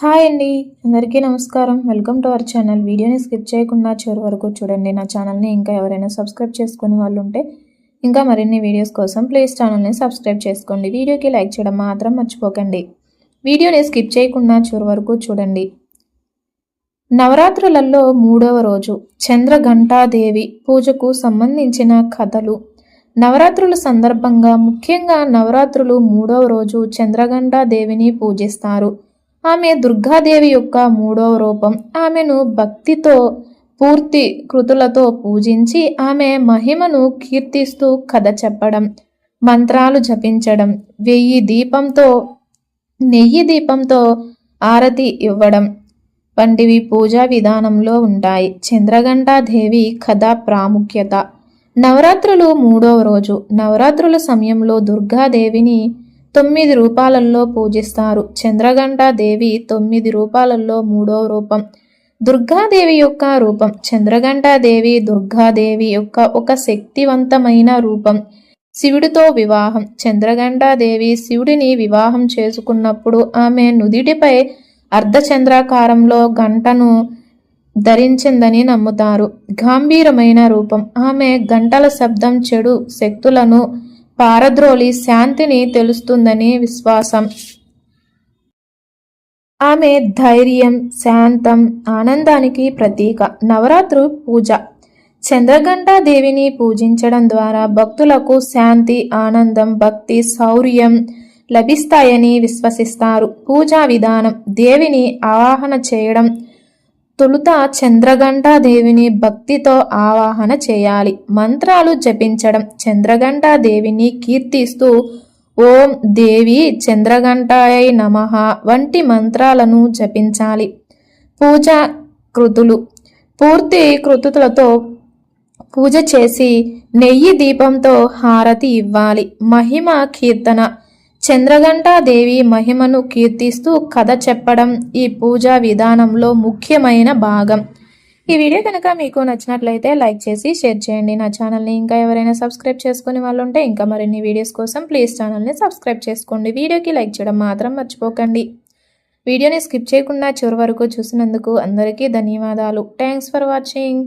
Hi అండి. అందరికీ నమస్కారం. Welcome to our channel. వీడియోని స్కిప్ చేయకుండా చివరి వరకు చూడండి. నా ఛానల్ని ఇంకా ఎవరైనా సబ్స్క్రైబ్ చేసుకునే వాళ్ళు ఉంటే ఇంకా మరిన్ని వీడియోస్ కోసం ప్లీజ్ ఛానల్ని సబ్స్క్రైబ్ చేసుకోండి. వీడియోకి లైక్ చేయడం మాత్రం మర్చిపోకండి. వీడియోని స్కిప్ చేయకుండా చివరి వరకు చూడండి. నవరాత్రులలో మూడవ రోజు చంద్రఘంటాదేవి పూజకు సంబంధించిన కథలు. నవరాత్రుల సందర్భంగా ముఖ్యంగా నవరాత్రులు మూడవ రోజు చంద్రఘంటా దేవిని పూజిస్తారు. ఆమె దుర్గాదేవి యొక్క మూడవ రూపం. ఆమెను భక్తితో పూర్తి కృతులతో పూజించి ఆమె మహిమను కీర్తిస్తూ కథ చెప్పడం మంత్రాలు జపించడం వెయ్యి దీపంతో నెయ్యి దీపంతో ఆరతి ఇవ్వడం వంటివి పూజా విధానంలో ఉంటాయి. చంద్రఘంటాదేవి కథ ప్రాముఖ్యత. నవరాత్రులు మూడవ రోజు. నవరాత్రుల సమయంలో దుర్గాదేవిని తొమ్మిది రూపాలలో పూజిస్తారు. చంద్రగంట దేవి తొమ్మిది రూపాలలో మూడో రూపం. దుర్గాదేవి యొక్క రూపం. చంద్రగంట దేవి దుర్గాదేవి యొక్క ఒక శక్తివంతమైన రూపం. శివుడితో వివాహం. చంద్రగంటాదేవి శివుడిని వివాహం చేసుకున్నప్పుడు ఆమె నుదిటిపై అర్ధచంద్రాకారంలో గంటను ధరించిందని నమ్ముతారు. గాంభీరమైన రూపం. ఆమె గంటల శబ్దం చెడు శక్తులను పారద్రోలి శాంతిని తెలుస్తుందని విశ్వాసం. ఆమె ధైర్యం శాంతం ఆనందానికి ప్రతీక. నవరాత్రు పూజ. చంద్రగంటా దేవిని పూజించడం ద్వారా భక్తులకు శాంతి ఆనందం భక్తి శౌర్యం లభిస్తాయని విశ్వసిస్తారు. పూజా విధానం. దేవిని ఆవాహన చేయడం తొలుత చంద్రగంటాదేవిని భక్తితో ఆవాహన చేయాలి. మంత్రాలు జపించడం. చంద్రగంటాదేవిని కీర్తిస్తూ ఓం దేవి చంద్రగంటాయ నమ వంటి మంత్రాలను జపించాలి. పూజా కృతులు. పూర్తి కృతులతో పూజ చేసి నెయ్యి దీపంతో హారతి ఇవ్వాలి. మహిమ కీర్తన. చంద్రఘంటాదేవి మహిమను కీర్తిస్తూ కథ చెప్పడం ఈ పూజా విధానంలో ముఖ్యమైన భాగం. ఈ వీడియో కనుక మీకు నచ్చినట్లయితే లైక్ చేసి షేర్ చేయండి. నా ఛానల్ని ఇంకా ఎవరైనా సబ్స్క్రైబ్ చేసుకునే వాళ్ళు ఉంటే ఇంకా మరిన్ని వీడియోస్ కోసం ప్లీజ్ ఛానల్ని సబ్స్క్రైబ్ చేసుకోండి. వీడియోకి లైక్ చేయడం మాత్రం మర్చిపోకండి. వీడియోని స్కిప్ చేయకుండా చివరి వరకు చూసినందుకు అందరికీ ధన్యవాదాలు. Thanks for watching.